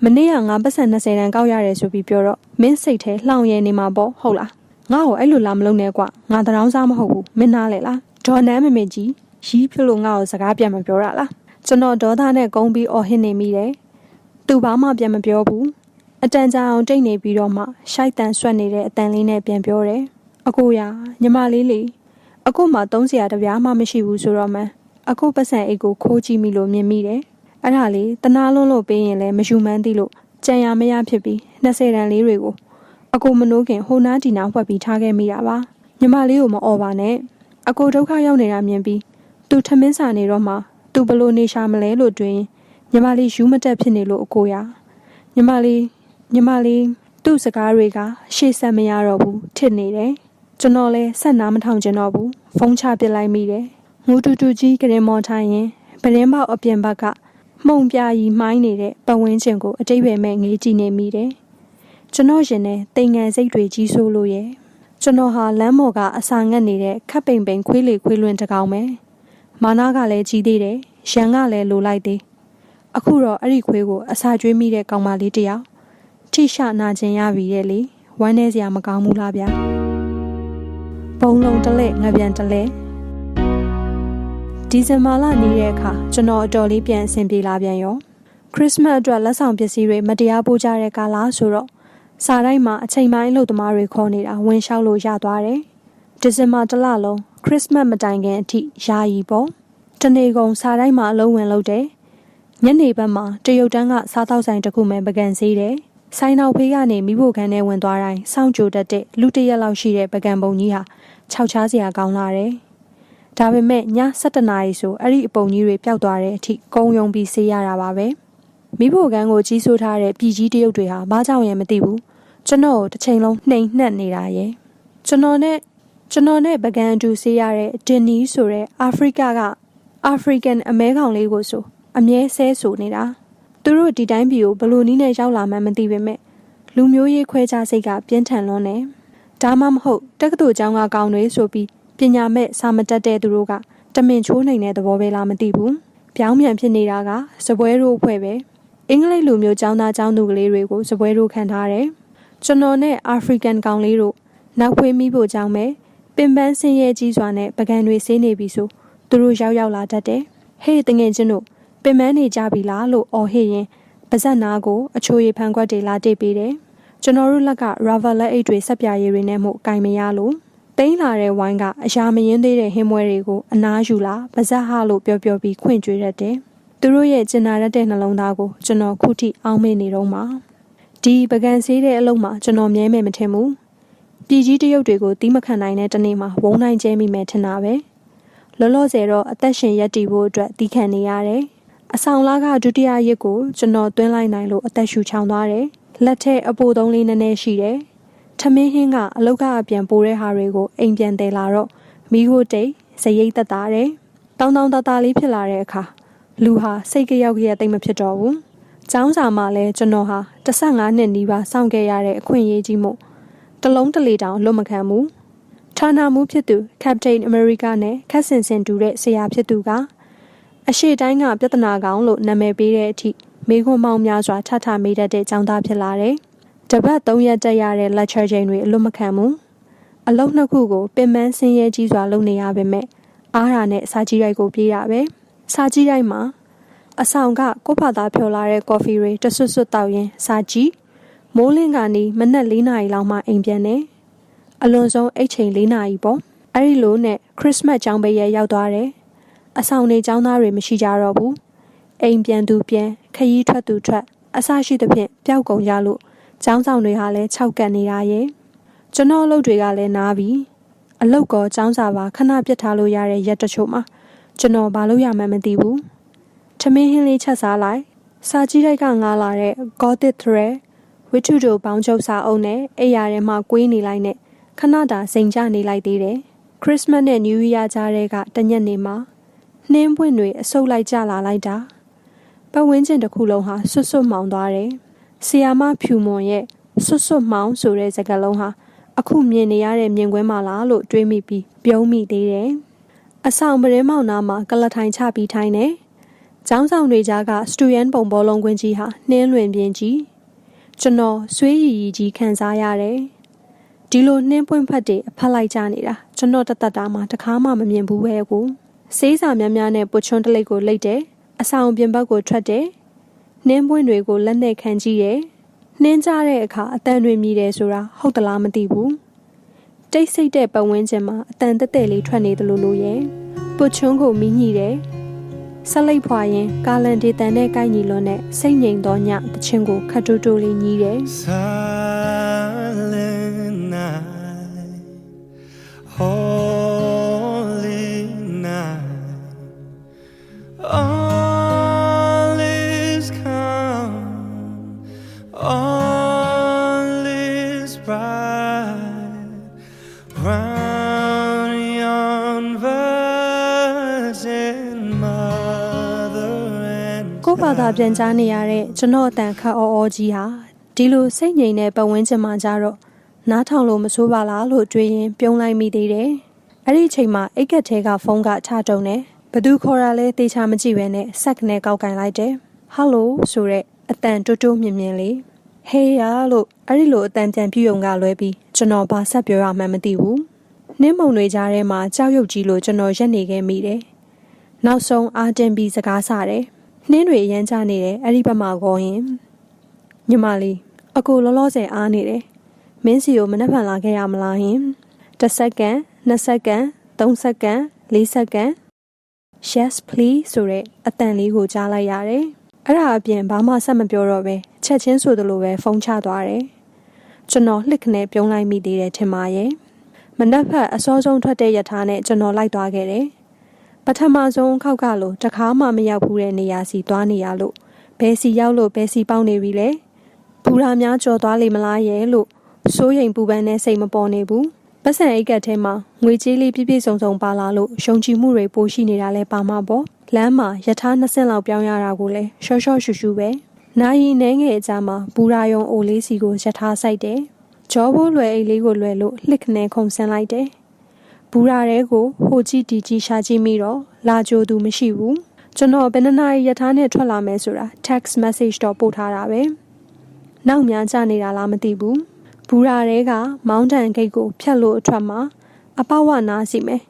မနေ့ကငါပတ်စံ20တန်ကောက်ရတယ်ဆိုပြီးပြောတော့မင်းစိတ်ထဲလှောင်ရဲနေမှာပေါ့ဟုတ်လားငါ့ကိုအဲ့လိုလာမလုပ်နဲ့ကွာငါတရောင်းစားမဟုတ်ဘူးမင်းနားလေလားဒေါ်နန်းမမေကြီးရီးဖြစ်လို့ငါ့ကိုစကားပြန်မပြောတာလားကျွန်တော်ဒေါသနဲ့ကုန်းပြီးအော်ဟစ်နေမိတယ်သူဘာမှပြန်မပြောဘူးအတန်ကြာအောင်တိတ်နေပြီးတော့မှရှိုက်တန်ဆွတ်နေတဲ့အတန်လေးနဲ့ပြန်ပြောတယ်အကိုရညီမလေးလေးအခုမှသုံးစရာတပြားမှမရှိဘူးဆိုတော့မှအခုပတ်စံအိတ်ကိုခိုးကြည့်မိလို့မြင်မိတယ် အဲ့ဒါလေးတနာလွန်းလို့ပေးရင်လည်းမယူမှန်းသိလို့ကြံရမရဖြစ်ပြီး20တန်လေးတွေကိုအကိုမနိုးခင်ဟိုနားဒီနာဝှက်ပြီးထားခဲ့မိတာပါညီမလေးကိုမအော်ပါနဲ့အကိုဒုက္ခရောက်နေတာမြင်ပြီးသူထမင်းစာနေတော့မှသူဘလို့နေရှာမလဲလို့တွင်ညီမလေးယူမတက်ဖြစ်နေလို့အကိုရညီမလေးညီမလေးသူ့စကားတွေကရှေ့ဆက်မရတော့ဘူးထစ်နေတယ်ကျွန်တော်လည်းဆက်နားမထောင်ချင်တော့ဘူးဖုန်းချပစ်လိုက်မိတယ်ငိုတူတူကြီးကရင်မော်ထိုင်ရင်ပရင်းပေါက်အပြင်ဘက်က မှုံပြာကြီးမှိုင်းနေတဲ့ပတ်ဝန်းကျင်ကိုအတိတ်ပဲမဲ့ငေးကြည့်နေမိတယ်ကျွန်တော်ရင်နဲ့တိမ်ငယ်စိတ်တွေကြီးဆိုးလို့ရဲ့ကျွန်တော်ဟာလမ်းမော်ကအစာငတ်နေတဲ့ခပ်ပိန်ပိန်ခွေးလေခွေးလွင်တကောင်ပဲမာနာကလည်းကြီးသေးတယ်ရန်ကလည်းလိုလိုက်သေးအခုတော့အဲ့ဒီခွေးကိုအစာကျွေးမိတဲ့ကောင်မလေးတယောက်ထိရှနာကျင်ရပြီတဲ့လေဝမ်းနေစရာမကောင်းဘူးလားဗျာဘုံလုံးတလဲငပြန်တလဲ ဒီဇင်ဘာလနေတဲ့အခါကျွန်တော်အတော်လေးပြန်အဆင်ပြေလာပြန်ရောခရစ်စမတ်အတွက်လက်ဆောင်ပစ္စည်းတွေမတရားပို့ကြတဲ့ကာလဆိုတော့စားတိုင်းမှာအချိန်ပိုင်းလို့သမားတွေခေါ်နေတာဝင်လျှောက်လို့ရသွားတယ်ဒီဇင်ဘာတစ်လလုံးခရစ်စမတ်မတိုင်ခင်အထိယာယီပေါ့တနေ့ကုန်စားတိုင်းမှာအလုံးဝင်လို့တယ်ညနေဘက်မှာတရုတ်တန်းကစားတောက်ဆိုင်တစ်ခုမှပကံစည်းတယ်ဆိုင်နောက်ဖေးကနေမိဖို့ခန်းထဲဝင်သွားတိုင်းစောင့်ကြိုတတ်တဲ့လူတရက်လောက်ရှိတဲ့ပကံပုံကြီးဟာခြောက်ချားစရာကောင်းလာတယ်။ ဒါပေမဲ့ည7နာရီဆိုအဲ့ဒီအပုံကြီးတွေပျောက်သွားတဲ့အထိကုံယုံပြီးဆေးရတာပါပဲ။မိဖို့ခန်းကိုကြီးစိုးထားတဲ့ပြည်ကြီးတရုတ်တွေဟာဘာကြောင့်ရဲမသိဘူး။ကျွန်တော်တစ်ချိန်လုံးနှိမ်နှက်နေတာရဲ့။ကျွန်တော်နဲ့ကျွန်တော်နဲ့ပကံအတူဆေးရတဲ့ဒင်နီဆိုတဲ့အာဖရိကကအာဖရိကန်အမဲကောင်လေးကိုဆိုအမြဲဆဲဆိုနေတာ။သူတို့ဒီတိုင်းပြည်ကိုဘလို့နီးနဲ့ရောက်လာမှန်းမသိပေမဲ့လူမျိုးရေးခွဲခြားစိတ်ကပြင်းထန်လွန်းတယ်။ဒါမှမဟုတ်တက္ကသိုလ်ကျောင်းကကောင်းတွေဆိုပြီး ပညာမဲ့စာမတက်တဲ့သူတို့ကတမင်ချိုးနိုင်တဲ့သဘောပဲလားမသိဘူး။ပြောင်းပြန်ဖြစ်နေတာကစပွဲတို့အဖွဲ့ပဲ။အင်္ဂလိပ်လူမျိုးကျောင်းသားကျောင်းသူကလေးတွေကိုစပွဲတို့ခံထားတယ်။ကျွန်တော်နဲ့အာဖရိကန်ကောင်လေးတို့နောက်ဖွေးမိဖို့ကြောင်းပဲပင်ပန်းဆင်းရဲကြီးစွာနဲ့ပကံတွေဆေးနေပြီဆိုသူတို့ရောက်ရောက်လာတတ်တယ်။ဟေးတငယ်ချင်းတို့ပင်မနေကြပြီလားလို့အော်ဟစ်ရင်ပါဇက်နာကိုအချိုရည်ဖန်ခွက်တွေလာတိတ်ပေးတယ်။ကျွန်တော်တို့လက်က Ravel လက်အိတ်တွေဆက်ပြရည်တွေနဲ့မှုကင်မရလို့ တိန်းလာတဲ့ဝိုင်းကအရာမရင်သေးတဲ့ဟင်းမွဲတွေကိုအနားယူလာပါဇက်ဟလို့ပြောပြောပြီးခွင့်ကြွေရတယ်။သူတို့ရဲ့ကျင်နာရတဲ့နှလုံးသားကိုကျွန်တော်ခုထိအောင်းမေ့နေတော့မှာဒီပကံဆေးတဲ့အလုံးမှာကျွန်တော်မြဲမယ်မထင်ဘူး။ပြည်ကြီးတရုတ်တွေကိုတီးမခံနိုင်တဲ့တနေ့မှာဝုံနိုင်ကျဲမိမယ်ထင်တာပဲ။လောလောဆယ်တော့အသက်ရှင်ရက်တည်ဖို့အတွက်တီးခံနေရတယ်။အဆောင်လာကဒုတိယရစ်ကိုကျွန်တော်သွင်းလိုက်နိုင်လို့အသက်ရှူချောင်သွားတယ်။လက်ထက်အပိုသုံးလေးနည်းနည်းရှိတယ်။ ထမင်းဟင်းကအလုတ်ကအပြန်ပိုးတဲ့ဟာတွေကိုအိမ်ပြန်တယ်လာတော့မိခိုးတိတ်ဇရိတ်သက်တာတယ်။တောင်းတောင်းတတလေးဖြစ်လာတဲ့အခါလူဟာစိတ်ကြောက်ကြရတိတ်မဖြစ်တော့ဘူး။ကျောင်းစာမှာလည်းကျွန်တော်ဟာ15နှစ်နီးပါးစောင့်ခဲ့ရတဲ့အခွင့်အရေးကြီးမှုတလုံးတလေတောင်လွတ်မခံဘူး။ဌာနမှုဖြစ်သူ Captain America နဲ့ခက်ဆင်ဆင်တူတဲ့ဆရာဖြစ်သူကအရှိတိုင်းကပြဿနာကောင်လို့နာမည်ပေးတဲ့အထိမိခွန်းမောင်းများစွာထထမိတတ်တဲ့ចောင်းသားဖြစ်လာတယ်။ တပတ်၃ရက်တက်ရတဲ့ lecture ချိန်တွေအလွတ်မခံဘူး။အလုံးနှစ်ခုကိုပင်ပန်းဆင်းရဲကြီးစွာလုပ်နေရပါမယ်။အားရနဲ့စာကြီးရိုက်ကိုပြေးတာပဲ။စာကြီးရိုက်မှာအဆောင်ကကိုဖာသားဖြော်လာတဲ့ကော်ဖီတွေတဆွတ်ဆွတ်တောက်ရင်စာကြီးမိုးလင်းကနေမနက်၄နာရီလောက်မှအိမ်ပြန်တယ်။အလွန်ဆုံးအိတ်ချိန်၄နာရီပေါ့။အဲ့ဒီလိုနဲ့ခရစ်စမတ်ကျောင်းပိတ်ရရောက်သွားတယ်။အဆောင်နေចောင်းသားတွေမရှိကြတော့ဘူးအိမ်ပြန်သူပြန်ခရီးထွက်သူထွက်အဆရှိသဖြင့်ပျောက်ကုန်ကြလို့ ចောင်းဆောင်တွေဟာလည်း၆ကတ်နေတာရဲ့ကျွန်တော်အလုပ်တွေကလည်းနားပြီအလုတ်ကောចောင်းစာပါခဏပြစ်ထားလို့ရတဲ့ရက်တချို့မှာကျွန်တော်ဘာလို့ရမှန်းမသိဘူးထမင်းဟင်းလေးချက်စားလိုက်စာကြီးတိုက်ကငားလာတဲ့ Gothic thread ဝိထုတို့ပေါင်းချုပ်စာအုပ်နဲ့အိယာထဲမှာကွေးနေလိုက်နဲ့ခဏတာစိန်ချနေလိုက်သေးတယ်ခရစ်မတ်နဲ့နယူးရီးယားကြားတဲ့ကတညက်နေမှာနှင်းပွင့်တွေအဆုပ်လိုက်ကြလာလိုက်တာပတ်ဝန်းကျင်တစ်ခုလုံးဟာဆွတ်ဆွတ်မှောင်သွားတယ် ဆီယာမဖြူမွန်ရဲ့ဆွတ်ဆွတ်မှောင်ဆိုတဲ့စကားလုံးဟာအခုမြင်နေရတဲ့မြင်ကွင်းမှာလားလို့တွေးမိပြီးပြုံးမိသေးတယ်အဆောင်ပရင်းမောင်နာမှာကလထိုင်ချပြီးထိုင်နေကျောင်းဆောင်တွေကြားကစတူဒန်ပုံဘောလုံးကွင်းကြီးဟာနှင်းလွင်ပြင်းကြီးကျွန်တော်ဆွေးရည်ရည်ကြီးခံစားရတယ်ဒီလိုနှင်းပွင့်ဖက်တွေအဖက်လိုက်ကြနေတာကျွန်တော်တသက်တာမှာတခါမှမမြင်ဘူးပဲကိုစေးစာများများနဲ့ပုတ်ချွန်းတလိပ်ကိုလိတ်တယ်အဆောင်ပြင်ဘက်ကိုထွက်တယ် နှင်းပွင့်တွေကိုလက်နဲ့ခံကြည့်တယ်နှင်းကြတဲ့အခါအတန်တွေမြည်တယ်ဆိုတာဟုတ်သလားမသိဘူးတိတ်ဆိတ်တဲ့ပတ်ဝန်းကျင်မှာအတန်တက်တက်လေးထွက်နေတယ်လို့လို့ရဲ့ပုတ်ချွန်းကိုမီးညိတယ်ဆက်လိုက်ဖွာရင်ကာလန်ဒေတန်နဲ့ကိုက်ညီလွန်းတဲ့စိတ်ငြိမ်သောညတချင်းကိုခတ်တူတူလေးညီးတယ် ပြန်ကြားနေရတဲ့ကျွန်တော်အတန်ခတ်အော်အော်ကြီးဟာဒီလိုစိတ်ငြိမ်တဲ့ပတ်ဝန်းကျင်မှာကြတော့နားထောင်လို့မဆိုးပါလားလို့တွေးရင်ပြုံးလိုက်မိသေးတယ်။အဲ့ဒီအချိန်မှာအိတ်ကက်ထဲကဖုန်းကထတုံတယ်။ဘသူခေါ်တာလဲတေချာမကြည့်ပဲနဲ့ဆက်ကနေကောက်ကင်လိုက်တယ်။ဟယ်လိုဆိုတဲ့အတန်တိုးတိုးမြင်မြင်လေးဟေးရလို့အဲ့ဒီလိုအတန်ပြန်ပြည့်ုံကလွဲပြီးကျွန်တော်ဘာဆက်ပြောရမှန်းမသိဘူး။နှင်းမုံတွေကြားထဲမှာကြောက်ရွံ့ကြီးလို့ကျွန်တော်ရက်နေခဲ့မိတယ်။နောက်ဆုံးအာတင်ပြီးစကားဆတယ်။ နှင်းတွေရမ်းချနေတယ်အဲ့ဒီဘက်မှာခေါ်ရင်ညီမလေးအကိုလောလောဆယ်အားနေတယ်မင်းစီကိုမနှက်ဖန်လာခဲ့ရမလားဟင်တစ်စက္ကန့်နှစ်စက္ကန့်သုံးစက္ကန့်လေးစက္ကန့် yes please ဆိုတဲ့အတန်လေးကိုကြားလိုက်ရတယ်အဲ့ဒါအပြင်ဘာမှဆက်မပြောတော့ပဲချက်ချင်းဆိုသလိုပဲဖုန်းချသွားတယ်ကျွန်တော်လှစ်ခနဲ့ပြုံးလိုက်မိသေးတယ်ထင်ပါရဲ့မနှက်ဖက်အစောဆုံးထွက်တဲ့ရထားနဲ့ကျွန်တော်လိုက်သွားခဲ့တယ် ပထမဆုံးခောက်ကလို့တခါမှမရောက်ဘူးတဲ့နေရာစီသွားနေရလို့ဘယ်စီရောက်လို့ဘယ်စီပေါက်နေပြီလဲဘူရာများကြော်သွားလိမ့်မလားရဲ့လို့စိုးရိမ်ပူပန်တဲ့စိတ်မပေါ်နေဘူးပတ်စံအိတ်ကတ်ထဲမှာငွေကြေးလေးပြည့်ပြည့်စုံစုံပါလာလို့ယုံကြည်မှုတွေပိုရှိနေတာလဲပါမှာပေါ့လမ်းမှာယထာနှစ်ဆင့်လောက်ပြောင်းရတာကိုလဲရှော့ရှော့ရှူရှူပဲနိုင်ရီနှဲငယ်အကြမှာဘူရာယုံအိုလေးစီကိုယထာဆိုင်တယ်ဂျောဘိုးလွယ်အိတ်လေးကိုလွယ်လို့လှစ်ခနဲခုံဆင်းလိုက်တယ် ဘူရာတဲကိုဟိုကြည့်တီကြည့်ရှာကြည့်မိတော့လာကြိုသူမရှိဘူးကျွန်တော်ဘယ်နှစ်နာရီယထာနဲ့ထွက်လာမယ်ဆိုတာ text message တော့ပို့ထားတာပဲနောက်များကြနေတာလားမသိဘူးဘူရာတဲကမောင်းတန်ဂိတ်ကိုဖြတ်လို့အထွက်မှာအပဝနာစီမယ်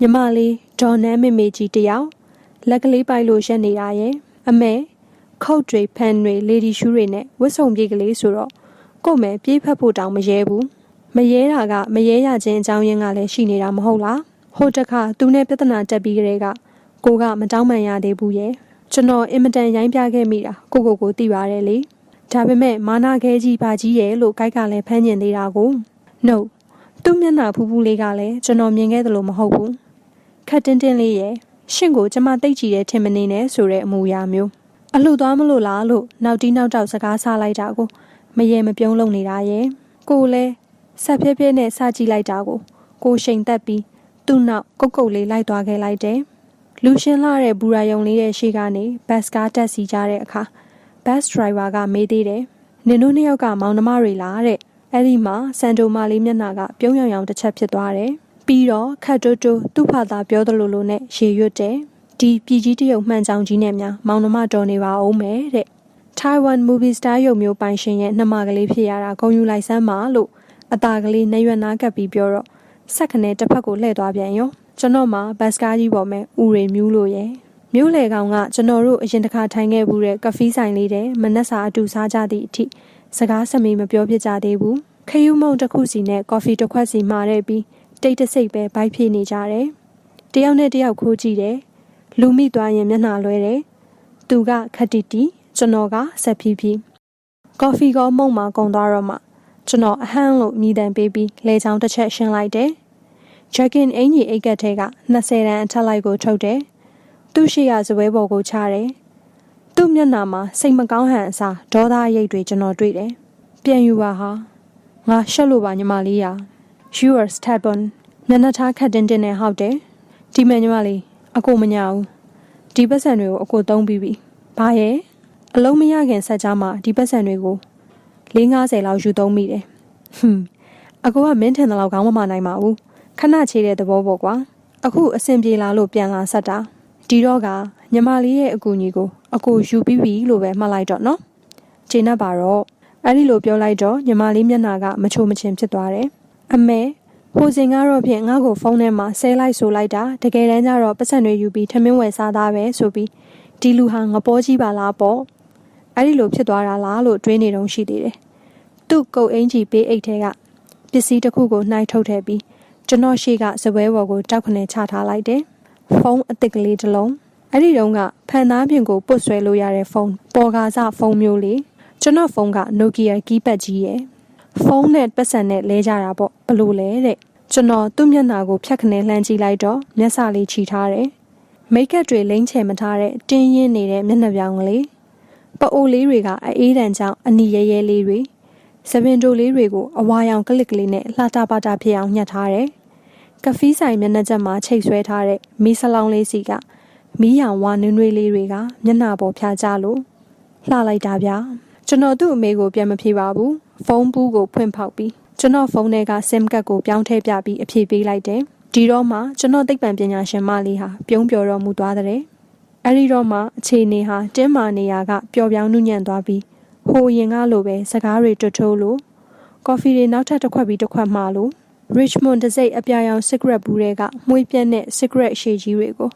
ညီမလေးဒေါ်နန်းမေမေကြီးတယောက်လက်ကလေးပိုက်လို့ရက်နေတာရဲ့အမေခုတ်တွေဖန်တွေလေဒီရှူးတွေနဲ့ဝတ်စုံပြေးကလေးဆိုတော့ကို့မယ်ပြေးဖက်ဖို့တောင်မရဲဘူး မရဲတာကမရဲရခြင်းအကြောင်းရင်းကလည်းရှိနေတာမဟုတ်လားဟိုတခါသူနဲ့ပြဿနာတက်ပြီးကလေးကကိုကမတောင်းပန်ရသေးဘူးရဲ့ကျွန်တော်အင်မတန်ရိုင်းပြခဲ့မိတာကိုကိုကိုသိပါတယ်လေဒါပေမဲ့မာနာခဲကြီးပါကြီးရဲ့လို့ကိုက်ကလည်းဖမ်းကျင်သေးတာကို no သူ့မျက်နှာဖူးဖူးလေးကလည်းကျွန်တော်မြင်ခဲ့သလိုမဟုတ်ဘူးခက်တင်းတင်းလေးရဲ့ရှင့်ကိုကျမတိတ်ကြည့်တဲ့ထင်မနေနဲ့ဆိုတဲ့အမူအရာမျိုးအလှသွားမလို့လားလို့နောက်တီးနောက်တောက်စကားဆလိုက်တာကိုမရေမပြုံးလုံနေတာရဲ့ကိုလည်း ဆက်ပြဲပြဲနဲ့စကြည့်လိုက်တာကို ကိုရှိန်သက်ပြီးသူ့နောက်ကုတ်ကုတ်လေးလိုက်သွားခဲ့လိုက်တယ်လူရှင်းလာတဲ့ဘူရာယုံလေးရဲ့ရှေ့ကနေဘတ်စကားတက်စီကြတဲ့အခါဘတ်ဒရိုင်ဘာကမေးသေးတယ်နင်တို့နှစ်ယောက်ကမောင်နှမတွေလားတဲ့အဲ့ဒီမှာစန်တိုမာလေးမျက်နှာကပြုံးရောင်ရောင်တစ်ချက်ဖြစ်သွားတယ်ပြီးတော့ခတ်တိုးတိုးသူ့ဖာသာပြောသလိုလိုနဲ့ရေရွတ်တယ်ဒီပြည်ကြီးတရုတ်မှန်ကြောင်ကြီးနဲ့များမောင်နှမတော်နေပါအောင်မယ်တဲ့ Taiwan Movie Star ရုပ်မျိုးပိုင်ရှင်ရဲ့နှမကလေးဖြစ်ရတာဂုံယူလိုက်စမ်းပါလို့ အตาကလေးနှရွက်နားကပ်ပြီးပြောတော့ဆက်ခနဲ့တစ်ဖက်ကိုလှည့်သွားပြန်ရောကျွန်တော်မှဘတ်စကားကြီးပေါ်မှာဥရိမြူးလို့ရဲ့မြို့လေကောင်ကကျွန်တော်တို့အရင်တစ်ခါထိုင်ခဲ့ဘူးတဲ့ကဖီးဆိုင်လေးတဲ့မနက်စာအတူစားကြသည့်အထိစကားစမေးမပြောဖြစ်ကြသေးဘူးခယူးမုံတစ်ခုစီနဲ့ကော်ဖီတစ်ခွက်စီမှာတဲ့ပြီးတိတ်တဆိတ်ပဲဘိုက်ဖြေနေကြတယ်တယောက်နဲ့တယောက်ခိုးကြည့်တယ်လူမိသွားရင်မျက်နှာလွဲတယ်သူကခက်တီတီကျွန်တော်ကဆက်ဖြီးဖြီးကော်ဖီကောမုံမှာကုန်သွားတော့မှ ကျွန်တော်အဟမ်းလို့မြည်တမ်းပေးပြီးလေချောင်းတစ်ချက်ရှင်းလိုက်တယ်ဂျက်ကင်အင်ကြီးအိတ်ကက်ထဲက20တန်းအထက်လိုက်ကိုထုတ်တယ်သူ့ရှိရဇပွဲပေါ်ကိုချတယ်သူ့မျက်နှာမှာစိတ်မကောင်းဟန်အစားဒေါသရိပ်တွေကျွန်တော်တွေ့တယ်ပြန်ယူပါဟာငါရှက်လို့ပါညီမလေးရာ you are stubborn မျက်နှာထားခတ်တင်းတင်းနဲ့ဟောက်တယ်ဒီမဲ့ညီမလေးအကိုမညာဘူးဒီပတ်စံတွေကိုအကိုသုံးပြီးပြီဘာရဲ့အလုံးမရခင်ဆက်ကြမှာဒီပတ်စံတွေကို 450လောက်ယူသုံးမိတယ်ဟွန်းအကိုကမင်းထင်တဲ့လောက်ကောင်းမမနိုင်ပါဘူးခဏချေတဲ့သဘောပေါ့ကွာအခုအဆင်ပြေလာလို့ပြန်လာဆက်တာဒီတော့ကညီမလေးရဲ့အကူကြီးကိုအကိုယူပြီးပြီလို့ပဲမှတ်လိုက်တော့နော်ခြေနဲ့ပါတော့အဲ့ဒီလိုပြောလိုက်တော့ညီမလေးမျက်နှာကမချိုမချင်ဖြစ်သွားတယ်အမေဟိုစဉ်ကတော့ဖြင့်ငါ့ကိုဖုန်းထဲမှာဆဲလိုက်ဆိုလိုက်တာတကယ်တမ်းကျတော့ပတ်စံတွေယူပြီးထမင်းဝယ်စားသားပဲဆိုပြီးဒီလူဟာငပေါ်ကြီးပါလားပေါ့ အဲ့ဒီလိုဖြစ်သွားတာလားလို့တွေးနေတုံးရှိသေးတယ်သူ့ကုတ်အင်ကြီးပေးအိတ်ထဲကပစ္စည်းတစ်ခုကိုနှိုက်ထုတ်ထည့်ပြီးကျွန်တော်ရှေ့ကစပွဲပေါ်ကိုတောက်ခနဲ့ချထားလိုက်တယ်ဖုန်းအစ်စ်ကလေးတစ်လုံးအဲ့ဒီတုန်းကဖန်သားပြင်ကိုပုတ်ဆွဲလို့ရတဲ့ဖုန်းပေါ်ကားစဖုန်းမျိုးလေးကျွန်တော်ဖုန်းက Nokia keypad ကြီးရယ်ဖုန်းနဲ့ပတ်စံနဲ့လဲကြတာပေါ့ဘလို့လဲတဲ့ကျွန်တော်သူ့မျက်နှာကိုဖြတ်ခနဲ့လှမ်းကြည့်လိုက်တော့မျက်စာလေးချီထားတယ်မိတ်ကပ်တွေလိမ့်ချယ်မထားတဲ့တင်းရင်းနေတဲ့မျက်နှာပြောင်ကလေး ပအိုလေးတွေကအေးတန်ကြောင့်အနီရဲရဲလေးတွေစပင်တိုလေးတွေကိုအဝါရောင်ကလစ်ကလေးနဲ့လှတာပါတာဖြစ်အောင်ညှက်ထားတယ်ကဖီးဆိုင်မျက်နှာချက်မှာချိတ်ဆွဲထားတဲ့မီးစလောင်းလေးစီကမီးရောင်ဝါနွေးနွေးလေးတွေကမျက်နှာပေါ်ဖြာကြလို့လှလိုက်တာဗျာကျွန်တော်သူ့အမေကိုပြန်မဖြေပါဘူးဖုန်းဘူးကိုဖွင့်ဖောက်ပြီးကျွန်တော်ဖုန်းထဲက SIM ကတ်ကိုပြောင်းထည့်ပြပြီးအဖြေပေးလိုက်တယ်ဒီတော့မှကျွန်တော်သိပ္ပံပညာရှင်မလေးဟာပြုံးပြော်တော်မူသွားတဲ့ အဲ့ဒီတော့မှအခြေအနေဟာတင်းမာနေရကပျော်ပြောင်းနှုညံ့သွားပြီးဟိုရင်ကလိုပဲစကားတွေတွတ်ထိုးလို့ကော်ဖီတွေနောက်ထပ်တစ်ခွက်ပြီးတစ်ခွက်မှလို့ Richmond တစိတ်အပြာရောင် cigarette ဘူးတွေကမှုေးပြက်တဲ့ cigarette ရှည်ကြီးတွေကို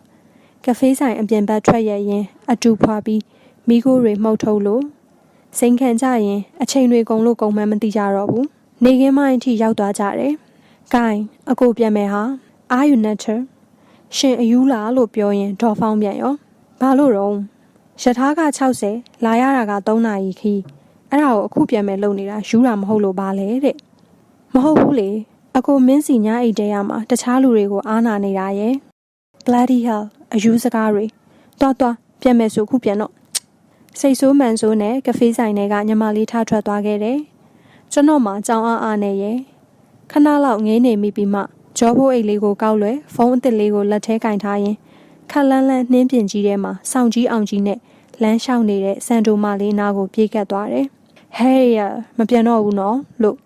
ကဖေးဆိုင်အပြင်ဘက်ထွက်ရရင်အတူဖွာပြီးမိခိုးတွေမှုတ်ထုတ်လို့စိန်ခံကြရင်အချိန်တွေကုန်လို့ကုန်မှန်းမသိကြတော့ဘူးနေခင်းမိုင်းအထိရောက်သွားကြတယ်။ gain အကိုပြန်မယ်ဟာအာယူနက်တာရှင်အယူလာလို့ပြောရင်ဒေါ်ဖောင်းပြန်ရော ဘာလို့တော့ရထားက60လာရတာက3နာရီခီးအဲ့ဒါကိုအခုပြန်မယ်လုပ်နေတာယူတာမဟုတ်လို့ပါလေတဲ့မဟုတ်ဘူးလေအကိုမင်းစီညာအိတ်တဲရမှာတခြားလူတွေကိုအားနာနေတာရဲ့ bloody hell အယူစကားတွေတွားတွားပြန်မယ်ဆိုခုပြန်တော့စိတ်ဆိုးမှန်ဆိုးနဲ့ကဖေးဆိုင်တွေကညမလေးထားထွက်သွားခဲ့တယ်ကျွန်တော်မှကြောင်အားအားနဲ့ရဲ့ခဏလောက်ငေးနေမိပြီးမှဂျောဘိုးအိတ်လေးကိုကောက်လွယ်ဖုန်းအစ်စ်လေးကိုလက်ထဲကင်ထားရင် ခက်လန်းလန်းနှင်းပြင်ကြီးထဲမှာစောင့်ကြီးအောင်ကြီးနဲ့လမ်းလျှောက်နေတဲ့စန်တိုမလေးနားကိုပြေးကပ်သွားတယ်ဟဲ့ရမပြန်တော့ဘူးနော်လို့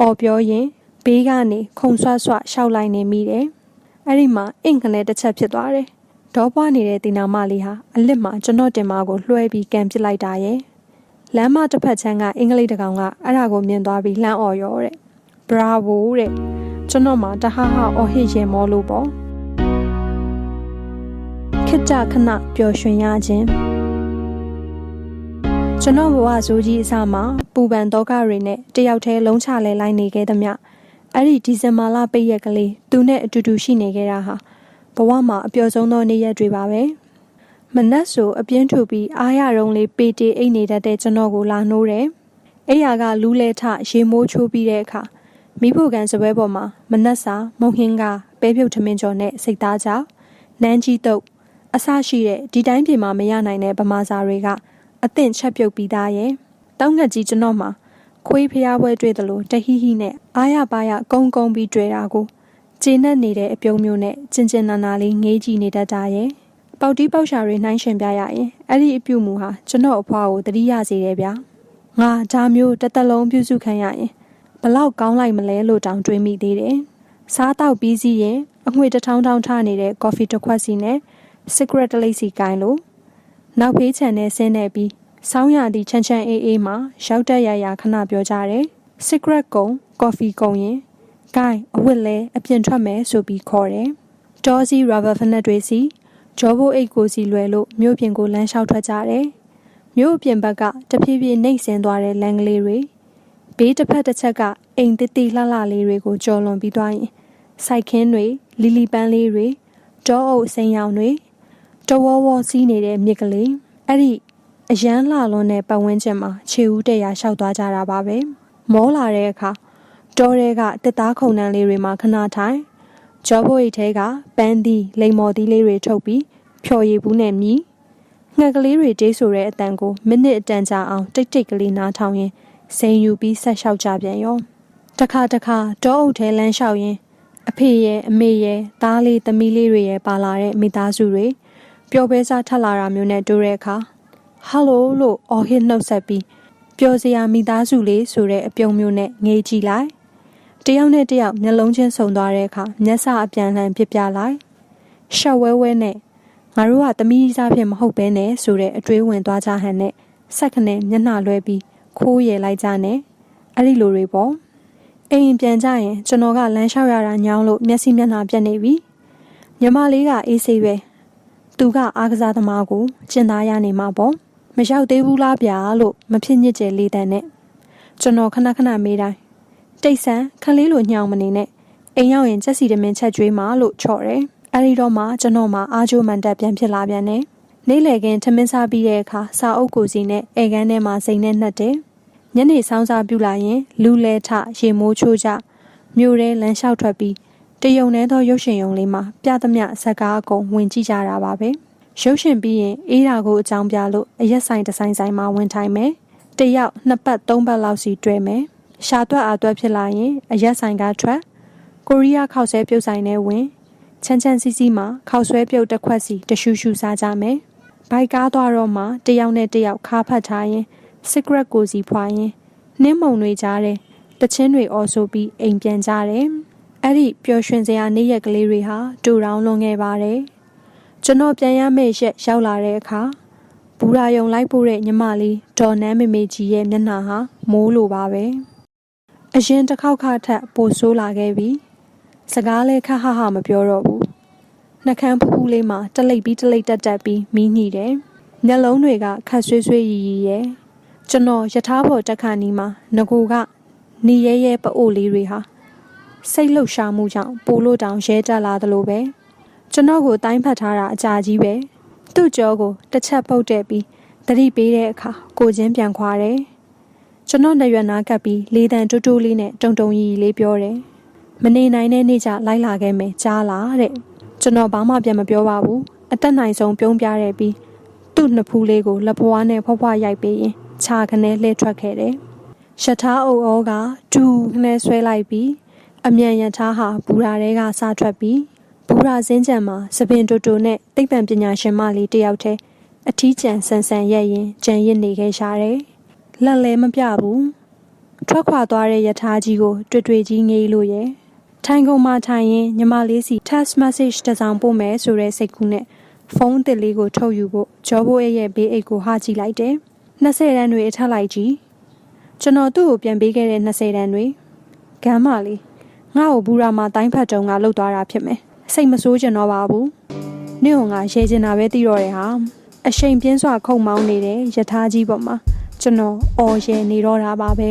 အော်ပြောရင်ဘေးကနေခုံဆွဆွရှောက်လိုက်နေမိတယ်။အဲ့ဒီမှာအင်္ဂလဲတစ်ချက်ဖြစ်သွားတယ်။ဒေါပွားနေတဲ့တင်နာမလေးဟာအလစ်မှာကျွန်တော်တင်မကိုလွှဲပြီးကန်ပစ်လိုက်တာရဲ့။လမ်းမတစ်ဖက်ချမ်းကအင်္ဂလိပ်တကောင်ကအဲ့ဒါကိုမြင်သွားပြီးလှမ်းអော်ရောတဲ့။ Bravo တဲ့။ကျွန်တော်မှတဟဟအော်ဟစ်ရင်မောလို့ပေါ့။ခစ် ကြခဏပျော်ရွှင်ရခြင်းကျွန်တော်ဘဝဇိုးကြီးအစမှာပူပန်တော့ကတွေနဲ့တယောက်တည်းလုံးချလဲလိုက်နေခဲ့သမျှအဲ့ဒီဒီဇင်ဘာလပိတ်ရက်ကလေးသူနဲ့အတူတူရှိနေခဲ့တာဟာဘဝမှာအပျော်ဆုံးသောနေ့ရက်တွေပါပဲမနက်ဆိုအပြင်းထူပြီးအားရတုံးလေးပေတီအိတ်နေတတ်တဲ့ကျွန်တော်ကိုလာနှိုးတယ်အဲ့ရကလူးလဲထရေမိုးချိုးပြီးတဲ့အခါမိဖို့ကန်စပွဲပေါ်မှာမနက်စာမုံဟင်းကပဲပြုတ်ထမင်းကျော်နဲ့စိတ်သားကြောင်နန်းကြီးတုပ် အဆရှိတဲ့ဒီတိုင်းပြည်မှာမရနိုင်တဲ့ဗမာစာတွေကအသင့်ချက်ပြုတ်ပြီးသားရဲ့တောင်းငတ်ကြီးကျွန်တော်မှာခွေးဖျားပွဲတွေ့တယ်လို့တဟိဟိနဲ့အားရပါရကုန်းကုန်းပြီးတွေ့တာကိုကျေနပ်နေတဲ့အပြုံးမျိုးနဲ့ကျင်ကျင်နာနာလေးငေးကြည့်နေတတ်တာရဲ့ပေါတီးပေါက်ရှာတွေနှိုင်းရှင်ပြရရင်အဲ့ဒီအပြုမှုဟာကျွန်တော်အဖွားကိုတတိယစေတယ်ဗျာငါဒါမျိုးတစ်သက်လုံးပြုစုခံရရင်ဘလောက်ကောင်းလိုက်မလဲလို့တောင်တွေးမိသေးတယ်စားတော့ပြီးစီးရင်အငွေတထောင်းထောင်းထနေတဲ့ကော်ဖီတစ်ခွက်စီနဲ့ cigarette တစ်လိပ်စီကိုင်းလို့နောက်ဖေးချန်နဲ့ဆင်းနေပြီးဆောင်းရသည့်ချမ်းချမ်းအေးအေးမှာရောက်တက်ရရခဏပြောကြတယ်။ cigarette ကုံကော်ဖီကုံရင်ဂိုင်းအဝတ်လဲအပြင်ထွက်မယ်ဆိုပြီးခေါ်တယ်။ဒေါ်စီရာဘာဖနက်တွေစီဂျောဘိုအိတ်ကိုစီလွယ်လို့မြို့ပြင်ကိုလမ်းလျှောက်ထွက်ကြတယ်။မြို့ပြင်ဘက်ကတဖြည်းဖြည်းနှိပ်စင်သွားတဲ့လမ်းကလေးတွေဘေးတစ်ဖက်တစ်ချက်ကအိမ်တိတိလှလှလေးတွေကိုကြော်လွန်ပြီးသွားရင်စိုက်ခင်းတွေလီလီပန်းလေးတွေတောအုပ်စိန်ရောင်တွေ တဝဝစီးနေတဲ့မြစ်ကလေးအဲ့ဒီအရန်လှလွန်းတဲ့ပတ်ဝန်းကျင်မှာခြေဦးတရာလျှောက်သွားကြတာပါပဲမောလာတဲ့အခါတောထဲကတစ်သားခုံနှံလေးတွေမှာခဏထိုင်ဂျောဘိုအိတ်ထဲကပန်းသီးလိမ္မော်သီးလေးတွေထုတ်ပြီးဖြော်ရည်ဘူးနဲ့မြည်ငှက်ကလေးတွေတေးဆိုတဲ့အတန်ကိုမိနစ်အတန်ကြာအောင်တိတ်တိတ်ကလေးနားထောင်ရင်စိန်ယူပြီးဆက်လျှောက်ကြပြန်ရောတခါတခါတောအုပ်ထဲလမ်းလျှောက်ရင်အဖေရဲ့အမေရဲ့သားလေးသမီးလေးတွေရဲ့ပါလာတဲ့မိသားစုတွေ ပျော်ပွဲစားထပ်လာတာမျိုးနဲ့တွေ့တဲ့အခါဟယ်လိုလို့အော်ဟစ်နှုတ်ဆက်ပြီးပျော်စရာမိသားစုလေးဆိုတဲ့အပြုံမျိုးနဲ့ငေးကြည့်လိုက်တယောက်နဲ့တယောက်မျက်လုံးချင်းဆုံသွားတဲ့အခါမျက်စအပြန်လှန်ပြပြလိုက်ရှက်ဝဲဝဲနဲ့ငါတို့ကသမီးစားဖြစ်မဟုတ်ဘဲနဲ့ဆိုတဲ့အတွေးဝင်သွားကြဟန်နဲ့စက်ခနဲ့မျက်နှာလွှဲပြီးခိုးရယ်လိုက်ကြနဲ့အဲ့ဒီလိုတွေပေါ့အိမ်ပြန်ကြရင်ကျွန်တော်ကလမ်းလျှောက်ရတာညောင်းလို့မျက်စိမျက်နှာပြတ်နေပြီညီမလေးကအေးဆေးပဲ သူကအားကစားသမားကိုကျင်သားရနေမှာပေါ့မရောက်သေးဘူးလားဗျာလို့မဖြစ်ညစ်ကျယ်လေးတန်းနဲ့ကျွန်တော်ခဏခဏမေးတိုင်းတိတ်ဆန်ခလေးလိုညှောင်မနေနဲ့အိမ်ရောက်ရင်ချက်စီတမင်ချက်ကျွေးမှာလို့ချော့တယ်အဲဒီတော့မှကျွန်တော်မှအားကျိုးမှန်တက်ပြန်ဖြစ်လာပြန်တယ်နေ့လည်ခင်းထမင်းစားပြီးတဲ့အခါစာအုပ်ကိုစီနဲ့အိမ်ကန်းထဲမှာစိန်နဲ့နှက်တယ်ညနေဆောင်းစားပြုလာရင်လူလဲထရေမိုးချိုးကြမြို့ထဲလမ်းလျှောက်ထွက်ပြီး တယုံနေသောရုပ်ရှင်ရုံလေးမှာပြသမျှဇက်ကားအကုန်ဝင်ကြည့်ကြတာပါပဲရုပ်ရှင်ပြီးရင်အေးရာကိုအကြောင်းပြလို့အရက်ဆိုင်တစ်ဆိုင်ဆိုင်မှာဝင်ထိုင်မယ်တယောက်နှစ်ပတ်သုံးပတ်လောက်စီတွေ့မယ်ရှာတွက်အားတွက်ဖြစ်လာရင်အရက်ဆိုင်ကထွက်ကိုရီးယားခောက်ဆွဲပြုတ်ဆိုင်နဲ့ဝင်ချမ်းချမ်းစီစီမှာခောက်ဆွဲပြုတ်တစ်ခွက်စီတရှူရှူစားကြမယ်ဘိုက်ကားသွားတော့မှတယောက်နဲ့တယောက်ခါဖတ်ထားရင် secret ကိုစီဖွာရင်နှင်းမုံတွေကြားတယ်တချင်းတွေအော်ဆိုပြီးအိမ်ပြန်ကြတယ် အဲ့ဒီပျော်ရွှင်စရာနေ့ရက်ကလေးတွေဟာတူတောင်းလွန်ခဲ့ပါတယ်ကျွန်တော်ပြန်ရမယ့်ရက်ရောက်လာတဲ့အခါဘူရာယုံလိုက်ပို့တဲ့ညီမလေးဒေါ်နန်းမေမေကြီးရဲ့မျက်နှာဟာမိုးလိုပါပဲအရင်တစ်ခေါက်ခါထက်ပိုဆိုးလာခဲ့ပြီစကားလဲခက်ဟဟမပြောတော့ဘူးနှကန်းဖူးဖူးလေးမှာတလိပ်ပြီးတလိပ်တက်တက်ပြီးမီးညိတယ်မျက်လုံးတွေကခတ်ဆွေးဆွေးရီရီရဲ့ကျွန်တော်ယထာဘော်တက်ခါနီမှာငကိုကနေရဲရဲပအိုလေးတွေဟာ စိတ်လှုပ်ရှားမှုကြောင့်ပိုလို့တောင်ရဲတက်လာသလိုပဲကျွန်တော်ကိုတိုင်းဖတ်ထားတာအကြာကြီးပဲသူ့ကြောကိုတစ်ချက်ပုတ်တဲ့ပြီးတတိပေးတဲ့အခါကိုချင်းပြန်ခွာတယ်ကျွန်တော်နေရွယ်နာကပ်ပြီးလေးတန်တူးတူးလေးနဲ့တုံတုံရီရီလေးပြောတယ်မနေနိုင်တဲ့နေ့ကျလိုက်လာခဲ့မယ်ကြားလားတဲ့ကျွန်တော်ဘာမှပြန်မပြောပါဘူးအတက်နိုင်ဆုံးပြုံးပြတဲ့ပြီးသူ့နှစ်ဖူးလေးကိုလက်ဖွားနဲ့ဖွားဖွားရိုက်ပေးရင်ခြာခနဲ့လှည့်ထွက်ခဲ့တယ်။ရှထားအုပ်ဩကဒူနဲ့ဆွဲလိုက်ပြီး အမြန်ရထားဟာဘူရာတဲကစထွက်ပြီးဘူရာစင်းကြံမှာစပင်တူတူနဲ့သိပ္ပံပညာရှင်မလေးတယောက်တည်းအထီးကျန်ဆန်ဆန်ရဲ့ရင်ကြံရစ်နေခဲ့ရှာတယ်။လက်လည်းမပြဘူး။ထွက်ခွာသွားတဲ့ရထားကြီးကို တွေ့တွေ့ကြီးငေးလို့ရဲ့ထိုင်ကုန်မှထိုင်ရင်ညီမလေးစီ text message တစ်စောင်ပို့မယ်ဆိုတဲ့စိတ်ကူးနဲ့ဖုန်းအသစ်လေးကိုထုတ်ယူဖို့ဂျောဘိုရဲ့ဘေးအိတ်ကိုဟာကြည့်လိုက်တယ်။20တန်းတွေအထက်လိုက်ကြည့်ကျွန်တော်သူ့ကိုပြန်ပေးခဲ့တဲ့20တန်းတွေဂမ်းမလေး ငါ့ကိုဘူရာမှာတိုင်းဖတ်တုံကလှုပ်သွားတာဖြစ်မယ်စိတ်မဆိုးကျင်တော့ပါဘူးနေ့ကငါရေကျင်တာပဲသိတော့တယ်ဟာအရှိန်ပြင်းစွာခုန်မောင်းနေတဲ့ယထာကြီးပေါ်မှာကျွန်တော်အော်ရဲနေတော့တာပါပဲ